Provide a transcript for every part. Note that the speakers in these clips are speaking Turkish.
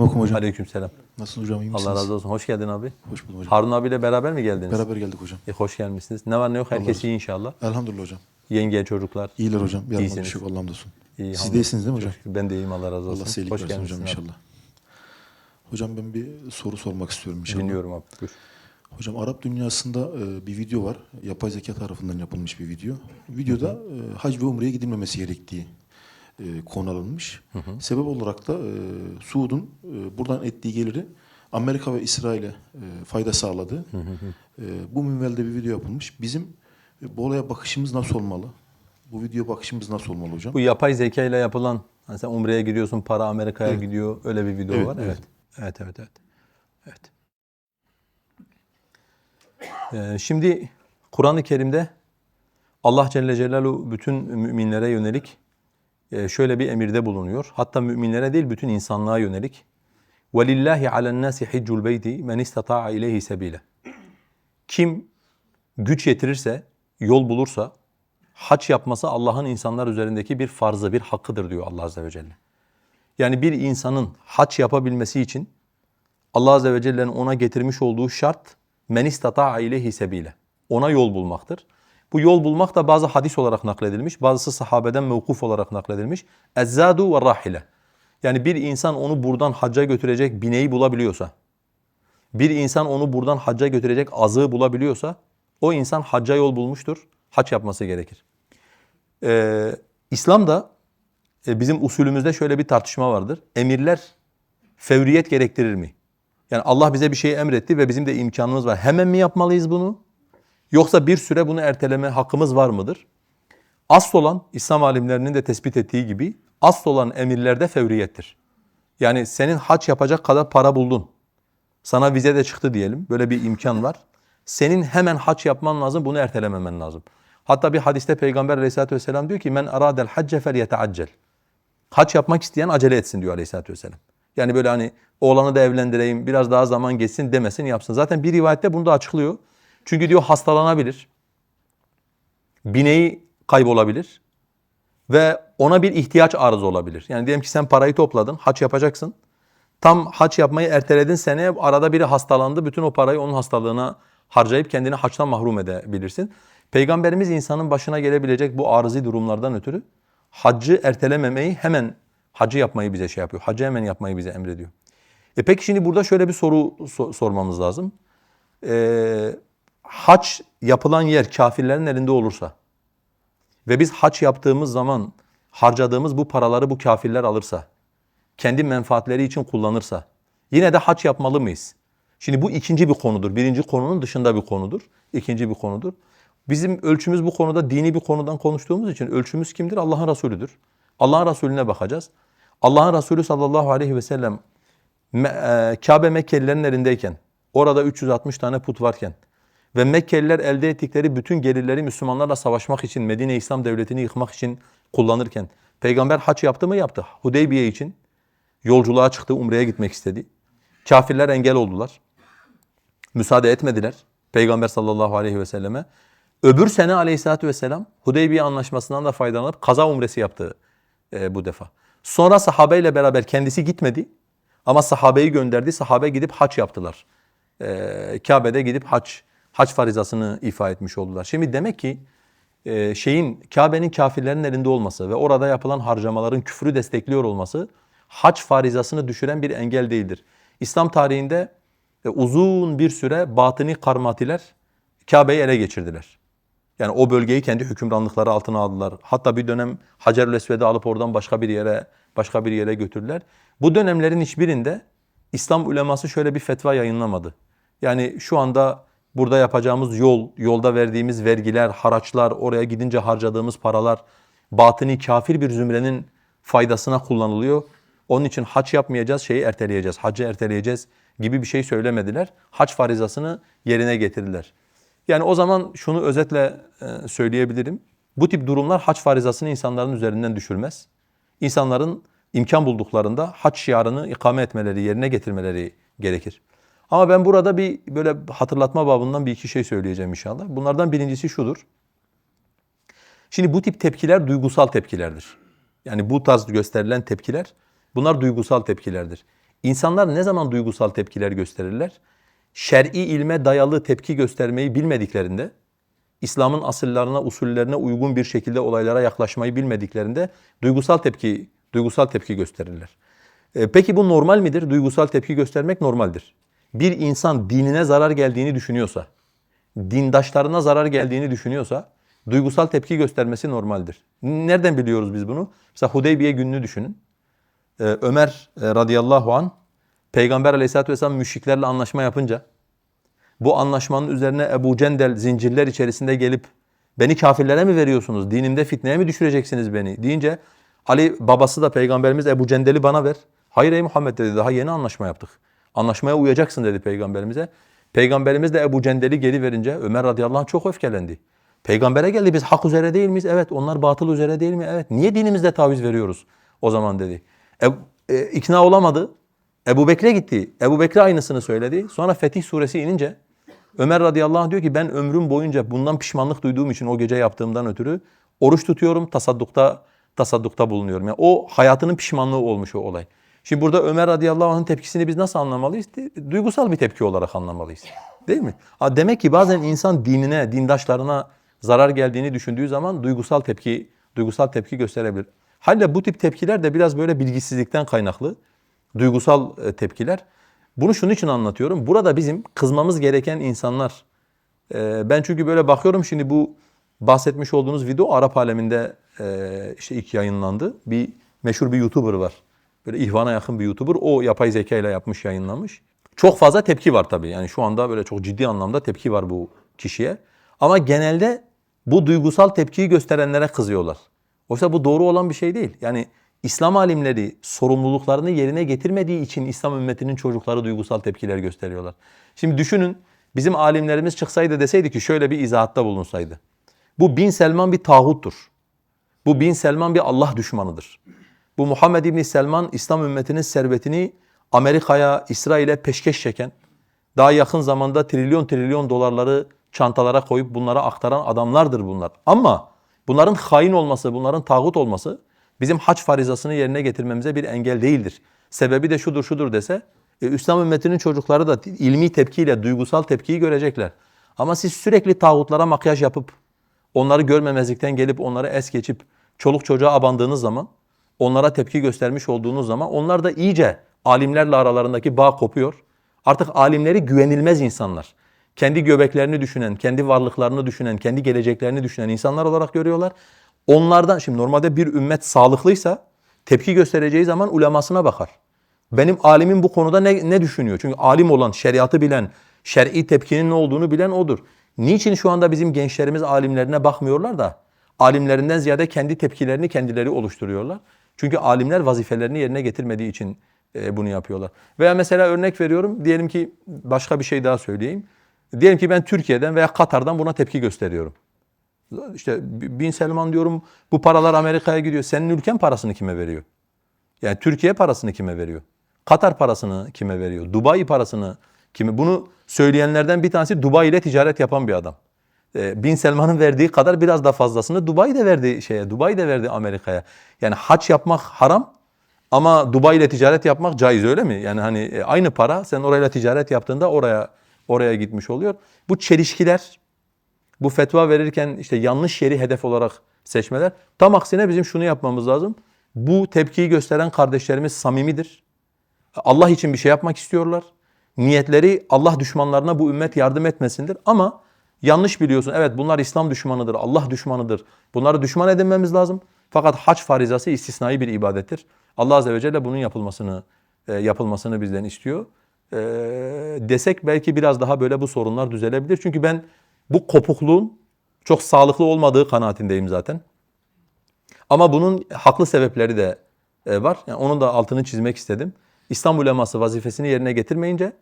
Okum hocam. Aleykümselam. Nasılsınız hocam? iyi misiniz? Allah razı olsun. Hoş geldin abi. Hoş buldum hocam. Harun abiyle beraber mi geldiniz? Beraber geldik hocam. E, hoş gelmişsiniz. Ne var ne yok herkes iyi inşallah. Elhamdülillah hocam. Yenge, çocuklar. İyiler hocam. Bir İyisiniz. bir şey yok Allah'ım olsun. İyi, Siz de iyisiniz değil mi hocam? Ben de iyiyim Allah razı olsun. Allah hoş versin hocam abi. inşallah. Hocam ben bir soru sormak istiyorum inşallah. Dinliyorum abi. Buyur. Hocam Arap dünyasında e, bir video var. Yapay zeka tarafından yapılmış bir video. Videoda e, hac ve umreye gidilmemesi gerektiği e, konu alınmış. Sebep olarak da e, Suud'un e, buradan ettiği geliri Amerika ve İsrail'e e, fayda sağladı. E, bu minvalde bir video yapılmış. Bizim e, bu olaya bakışımız nasıl olmalı? Bu video bakışımız nasıl olmalı hocam? Bu yapay zeka ile yapılan, hani sen Umre'ye gidiyorsun, para Amerika'ya gidiyor, öyle bir video Evet, var. evet. Evet. Evet, evet, evet. evet. Ee, şimdi Kur'an-ı Kerim'de Allah Celle Celaluhu bütün müminlere yönelik şöyle bir emirde bulunuyor. Hatta müminlere değil bütün insanlığa yönelik. وَلِلَّهِ عَلَى النَّاسِ حِجُّ الْبَيْتِ مَنِ اسْتَطَاعَ اِلَيْهِ سَب۪يلًا Kim güç yetirirse, yol bulursa, haç yapması Allah'ın insanlar üzerindeki bir farzı, bir hakkıdır diyor Allah Azze ve Celle. Yani bir insanın haç yapabilmesi için Allah Azze ve Celle'nin ona getirmiş olduğu şart men istata'a ileyhi sebile. Ona yol bulmaktır. Bu yol bulmak da bazı hadis olarak nakledilmiş, bazısı sahabeden mevkuf olarak nakledilmiş. Ezzadu ve rahile. Yani bir insan onu buradan hacca götürecek bineği bulabiliyorsa, bir insan onu buradan hacca götürecek azığı bulabiliyorsa, o insan hacca yol bulmuştur, hac yapması gerekir. Ee, İslam'da e, bizim usulümüzde şöyle bir tartışma vardır. Emirler fevriyet gerektirir mi? Yani Allah bize bir şeyi emretti ve bizim de imkanımız var. Hemen mi yapmalıyız bunu? Yoksa bir süre bunu erteleme hakkımız var mıdır? Asıl olan İslam alimlerinin de tespit ettiği gibi asıl olan emirlerde fevriyettir. Yani senin haç yapacak kadar para buldun. Sana vize de çıktı diyelim. Böyle bir imkan var. Senin hemen haç yapman lazım. Bunu ertelememen lazım. Hatta bir hadiste Peygamber aleyhissalatü vesselam diyor ki men aradel hacce fel yeteaccel. Haç yapmak isteyen acele etsin diyor aleyhissalatü vesselam. Yani böyle hani oğlanı da evlendireyim, biraz daha zaman geçsin demesin yapsın. Zaten bir rivayette bunu da açıklıyor. Çünkü diyor hastalanabilir. Bineği kaybolabilir. Ve ona bir ihtiyaç arız olabilir. Yani diyelim ki sen parayı topladın, haç yapacaksın. Tam haç yapmayı erteledin seneye arada biri hastalandı. Bütün o parayı onun hastalığına harcayıp kendini haçtan mahrum edebilirsin. Peygamberimiz insanın başına gelebilecek bu arızi durumlardan ötürü haccı ertelememeyi hemen hacı yapmayı bize şey yapıyor. Hacı hemen yapmayı bize emrediyor. E peki şimdi burada şöyle bir soru so- sormamız lazım. Ee, haç yapılan yer kafirlerin elinde olursa ve biz haç yaptığımız zaman harcadığımız bu paraları bu kafirler alırsa, kendi menfaatleri için kullanırsa yine de haç yapmalı mıyız? Şimdi bu ikinci bir konudur. Birinci konunun dışında bir konudur. İkinci bir konudur. Bizim ölçümüz bu konuda dini bir konudan konuştuğumuz için ölçümüz kimdir? Allah'ın Resulüdür. Allah'ın Resulüne bakacağız. Allah'ın Resulü sallallahu aleyhi ve sellem e, Kabe Mekkelilerin elindeyken, orada 360 tane put varken ve Mekkeliler elde ettikleri bütün gelirleri Müslümanlarla savaşmak için, Medine İslam Devleti'ni yıkmak için kullanırken, Peygamber haç yaptı mı? Yaptı. Hudeybiye için yolculuğa çıktı, Umre'ye gitmek istedi. Kafirler engel oldular. Müsaade etmediler Peygamber sallallahu aleyhi ve selleme. Öbür sene aleyhissalatü vesselam Hudeybiye anlaşmasından da faydalanıp kaza umresi yaptı e, bu defa. Sonra sahabeyle beraber kendisi gitmedi ama sahabeyi gönderdi. Sahabe gidip haç yaptılar. E, Kabe'de gidip haç, haç farizasını ifa etmiş oldular. Şimdi demek ki e, şeyin Kabe'nin kafirlerin elinde olması ve orada yapılan harcamaların küfrü destekliyor olması haç farizasını düşüren bir engel değildir. İslam tarihinde e, uzun bir süre batıni karmatiler Kabe'yi ele geçirdiler. Yani o bölgeyi kendi hükümranlıkları altına aldılar. Hatta bir dönem Hacerül Esved'i alıp oradan başka bir yere başka bir yere götürdüler. Bu dönemlerin hiçbirinde İslam uleması şöyle bir fetva yayınlamadı. Yani şu anda burada yapacağımız yol, yolda verdiğimiz vergiler, haraçlar, oraya gidince harcadığımız paralar batıni kafir bir zümrenin faydasına kullanılıyor. Onun için haç yapmayacağız, şeyi erteleyeceğiz, hacı erteleyeceğiz gibi bir şey söylemediler. Haç farizasını yerine getirdiler. Yani o zaman şunu özetle e, söyleyebilirim. Bu tip durumlar haç farizasını insanların üzerinden düşürmez. İnsanların imkan bulduklarında haç şiarını ikame etmeleri, yerine getirmeleri gerekir. Ama ben burada bir böyle hatırlatma babından bir iki şey söyleyeceğim inşallah. Bunlardan birincisi şudur. Şimdi bu tip tepkiler duygusal tepkilerdir. Yani bu tarz gösterilen tepkiler bunlar duygusal tepkilerdir. İnsanlar ne zaman duygusal tepkiler gösterirler? Şer'i ilme dayalı tepki göstermeyi bilmediklerinde, İslam'ın asıllarına, usullerine uygun bir şekilde olaylara yaklaşmayı bilmediklerinde duygusal tepki duygusal tepki gösterirler. E, peki bu normal midir? Duygusal tepki göstermek normaldir. Bir insan dinine zarar geldiğini düşünüyorsa, dindaşlarına zarar geldiğini düşünüyorsa duygusal tepki göstermesi normaldir. Nereden biliyoruz biz bunu? Mesela Hudeybiye gününü düşünün. Ee, Ömer e, radıyallahu an Peygamber aleyhissalatü vesselam müşriklerle anlaşma yapınca bu anlaşmanın üzerine Ebu Cendel zincirler içerisinde gelip beni kafirlere mi veriyorsunuz? Dinimde fitneye mi düşüreceksiniz beni? deyince Ali babası da peygamberimiz Ebu Cendel'i bana ver. Hayır ey Muhammed dedi daha yeni anlaşma yaptık. Anlaşmaya uyacaksın dedi peygamberimize. Peygamberimiz de Ebu Cendel'i geri verince Ömer radıyallahu anh çok öfkelendi. Peygambere geldi biz hak üzere değil miyiz? Evet onlar batıl üzere değil mi? Evet. Niye dinimizde taviz veriyoruz o zaman dedi. E, e, ikna olamadı. Ebu Bekir'e gitti. Ebu Bekir aynısını söyledi. Sonra Fetih suresi inince Ömer radıyallahu anh diyor ki ben ömrüm boyunca bundan pişmanlık duyduğum için o gece yaptığımdan ötürü oruç tutuyorum, tasaddukta tasaddukta bulunuyorum. Yani o hayatının pişmanlığı olmuş o olay. Şimdi burada Ömer radıyallahu anh'ın tepkisini biz nasıl anlamalıyız? Duygusal bir tepki olarak anlamalıyız. Değil mi? Demek ki bazen insan dinine, dindaşlarına zarar geldiğini düşündüğü zaman duygusal tepki duygusal tepki gösterebilir. Halde bu tip tepkiler de biraz böyle bilgisizlikten kaynaklı. Duygusal e, tepkiler. Bunu şunun için anlatıyorum. Burada bizim kızmamız gereken insanlar. e, Ben çünkü böyle bakıyorum şimdi bu bahsetmiş olduğunuz video Arap aleminde e, işte ilk yayınlandı. Bir meşhur bir YouTuber var. Böyle ihvana yakın bir YouTuber. O yapay zeka ile yapmış, yayınlamış. Çok fazla tepki var tabii. Yani şu anda böyle çok ciddi anlamda tepki var bu kişiye. Ama genelde bu duygusal tepkiyi gösterenlere kızıyorlar. Oysa bu doğru olan bir şey değil. Yani İslam alimleri sorumluluklarını yerine getirmediği için İslam ümmetinin çocukları duygusal tepkiler gösteriyorlar. Şimdi düşünün bizim alimlerimiz çıksaydı deseydi ki şöyle bir izahatta bulunsaydı. Bu Bin Selman bir tağuttur. Bu Bin Selman bir Allah düşmanıdır. Bu Muhammed İbni Selman İslam ümmetinin servetini Amerika'ya, İsrail'e peşkeş çeken, daha yakın zamanda trilyon trilyon dolarları çantalara koyup bunlara aktaran adamlardır bunlar. Ama bunların hain olması, bunların tağut olması bizim haç farizasını yerine getirmemize bir engel değildir. Sebebi de şudur şudur dese, e, İslam ümmetinin çocukları da ilmi tepkiyle, duygusal tepkiyi görecekler. Ama siz sürekli tağutlara makyaj yapıp, onları görmemezlikten gelip onları es geçip, çoluk çocuğa abandığınız zaman, onlara tepki göstermiş olduğunuz zaman onlar da iyice alimlerle aralarındaki bağ kopuyor. Artık alimleri güvenilmez insanlar. Kendi göbeklerini düşünen, kendi varlıklarını düşünen, kendi geleceklerini düşünen insanlar olarak görüyorlar. Onlardan şimdi normalde bir ümmet sağlıklıysa tepki göstereceği zaman ulemasına bakar. Benim alimin bu konuda ne, ne düşünüyor? Çünkü alim olan, şeriatı bilen, şer'i tepkinin ne olduğunu bilen odur. Niçin şu anda bizim gençlerimiz alimlerine bakmıyorlar da alimlerinden ziyade kendi tepkilerini kendileri oluşturuyorlar? Çünkü alimler vazifelerini yerine getirmediği için e, bunu yapıyorlar. Veya mesela örnek veriyorum. Diyelim ki başka bir şey daha söyleyeyim. Diyelim ki ben Türkiye'den veya Katar'dan buna tepki gösteriyorum. İşte Bin Selman diyorum bu paralar Amerika'ya gidiyor. Senin ülken parasını kime veriyor? Yani Türkiye parasını kime veriyor? Katar parasını kime veriyor? Dubai parasını kime? Bunu söyleyenlerden bir tanesi Dubai ile ticaret yapan bir adam. Ee, Bin Selman'ın verdiği kadar biraz da fazlasını Dubai de verdi şeye, Dubai de verdi Amerika'ya. Yani haç yapmak haram ama Dubai ile ticaret yapmak caiz öyle mi? Yani hani e, aynı para sen orayla ticaret yaptığında oraya oraya gitmiş oluyor. Bu çelişkiler, bu fetva verirken işte yanlış yeri hedef olarak seçmeler. Tam aksine bizim şunu yapmamız lazım. Bu tepkiyi gösteren kardeşlerimiz samimidir. Allah için bir şey yapmak istiyorlar. Niyetleri Allah düşmanlarına bu ümmet yardım etmesindir. Ama yanlış biliyorsun. Evet bunlar İslam düşmanıdır, Allah düşmanıdır. Bunları düşman edinmemiz lazım. Fakat hac farizası istisnai bir ibadettir. Allah Azze ve Celle bunun yapılmasını e, yapılmasını bizden istiyor. E, desek belki biraz daha böyle bu sorunlar düzelebilir. Çünkü ben bu kopukluğun çok sağlıklı olmadığı kanaatindeyim zaten. Ama bunun haklı sebepleri de e, var. Yani onun da altını çizmek istedim. İslam uleması vazifesini yerine getirmeyince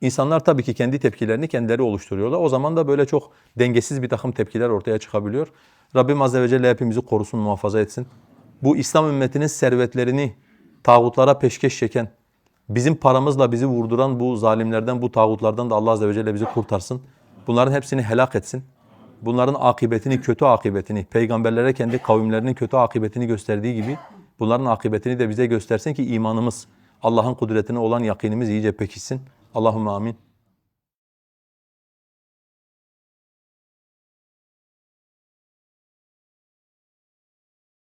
insanlar tabii ki kendi tepkilerini kendileri oluşturuyorlar. O zaman da böyle çok dengesiz bir takım tepkiler ortaya çıkabiliyor. Rabbim Azze ve Celle hepimizi korusun, muhafaza etsin. Bu İslam ümmetinin servetlerini tağutlara peşkeş çeken, bizim paramızla bizi vurduran bu zalimlerden, bu tağutlardan da Allah Azze ve Celle bizi kurtarsın. Bunların hepsini helak etsin. Bunların akıbetini, kötü akıbetini, peygamberlere kendi kavimlerinin kötü akıbetini gösterdiği gibi bunların akıbetini de bize göstersin ki imanımız Allah'ın kudretine olan yakinimiz iyice pekişsin. Allahümme amin.